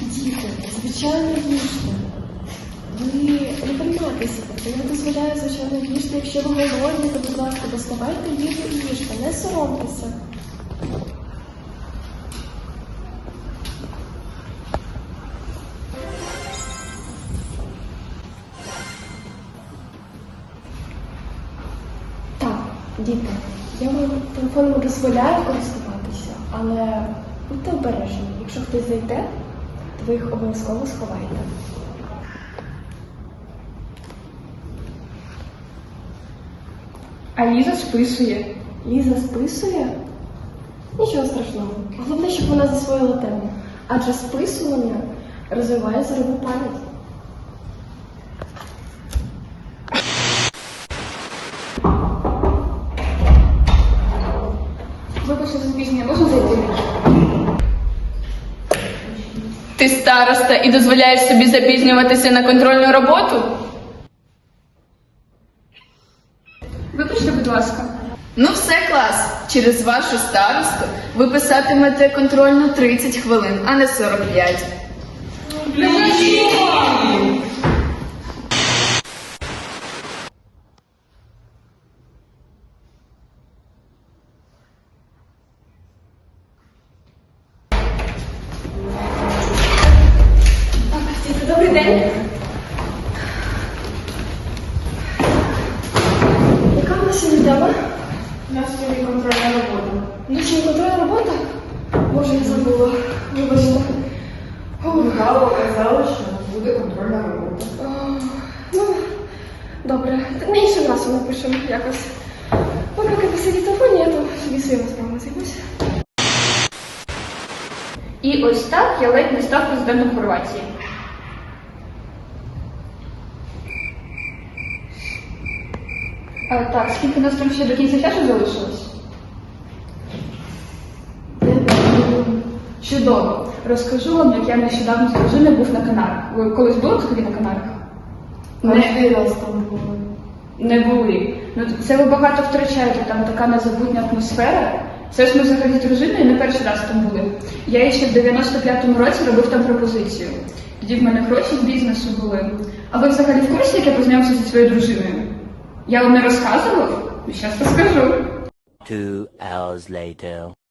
Діти, звичайно, їжте. Ви не приймайтеся, я не дозволяю, звичайно, їжте. Якщо ви голодні, то, будь ласка, доставайте їжу і їжте, не соромтеся. Так, діти, я вам телефоном дозволяю користуватися, але будьте обережні. Якщо хтось зайде, ви їх обов'язково сховаєте. А Ліза списує. Ліза списує? Нічого страшного. Головне, щоб вона засвоїла тему. Адже списування розвиває зорову пам'ять. Вибачте за запізнення, можна зайти? Ти староста і дозволяєш собі запізнюватися на контрольну роботу? Вибачте, будь ласка. Ну, все клас. Через вашу старосту ви писатимете контрольну 30 хвилин, а не 45. Діти, день. Яка у нас сьогодні тема? У нас сьогодні контрольна робота. Чи контрольна робота? Боже, я забула. Вибачте. Гало казала, що буде контрольна робота. О, Ну, добре. На іншим разом напишемо якось. Поки посидіть телефоні, я то собі своїми справами займуся. І ось так я ледь не став президентом Хорватії. А, так, скільки нас там ще до кінця часу залишилось? Чудово. Розкажу вам, як я нещодавно з дружиною був на Канарах. Ви колись були взагалі на Канарах? Перший раз там було. Не були. Ну це ви багато втрачаєте, там така незабутня атмосфера. Це ж ми взагалі з дружиною не перший раз там були. Я їй ще в 95-му році робив там пропозицію. Тоді в мене гроші з бізнесу були. А ви взагалі в курсі, як я познайомився зі своєю дружиною? Я вам не розказував? Зараз розкажу. Two hours later.